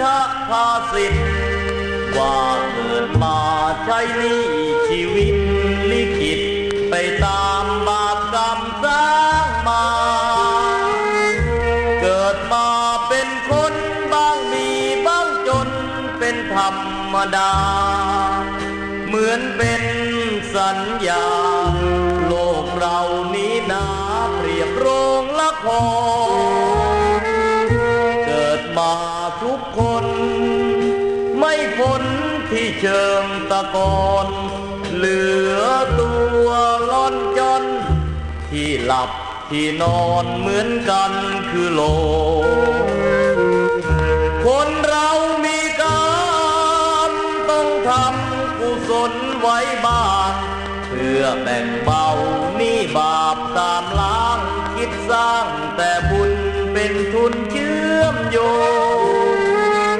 ภาสิทธิ์ว่าเกิดมาใช้หนี้ชีวิตลิขิตไปตามบาปกรรมสร้างมา เกิดมาเป็นคนบ้างมีบ้างจนเป็นธรรมดา เหมือนเป็นสัญญา โลกเรานี้นาเปรียบโรงละคร ไม่พ้นที่เชิงตะกอนเหลือตัวล่อนจน ที่หลับที่นอนเหมือนกันคือโล คนเรามีกรรมต้องทำกุศลไว้บ้างเพื่อแบ่งเบาหนี้บาปตามล้างคิดสร้างแต่บุญเป็นทุนเชื่อมโยง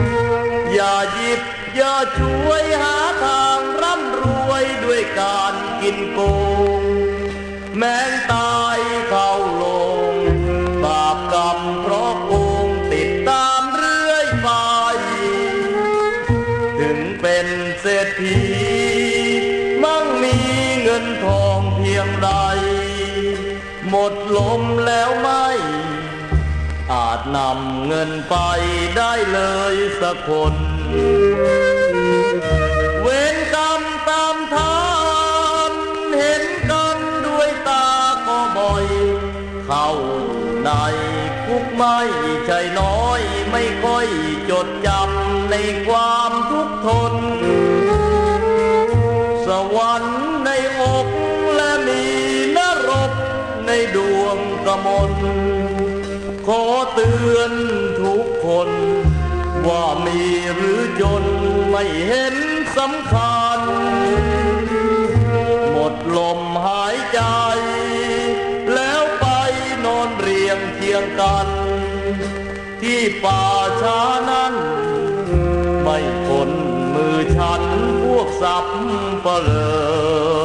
อย่าหยิบ อย่าช่วยหาทางร่ำรวยด้วยการกินโกง แม้งตายเข้าลง บาปกรรมเพราะโกงติดตามเรื่อยไป ถึงเป็นเศรษฐี มั่งมีเงินทองเพียงใด หมดลมแล้วไม่อาจนำเงินไปได้เลยสักคน เวรกรรมตามทานเห็นกันด้วยตาก็บ่อย เข้าในคุกไม่ใช่น้อยไม่ค่อยจดจำในความทุกข์ทน สวรรค์ในอกและมีนรกในดวงกระมลขอเตือนทุกคน ว่ามีหรือจนไม่เห็นสำคัญ หมดลมหายใจ แล้วไปนอนเรียงเคียงกัน ที่ป่าช้านั้น ไม่พ้นมือฉันพวกสับเปลือ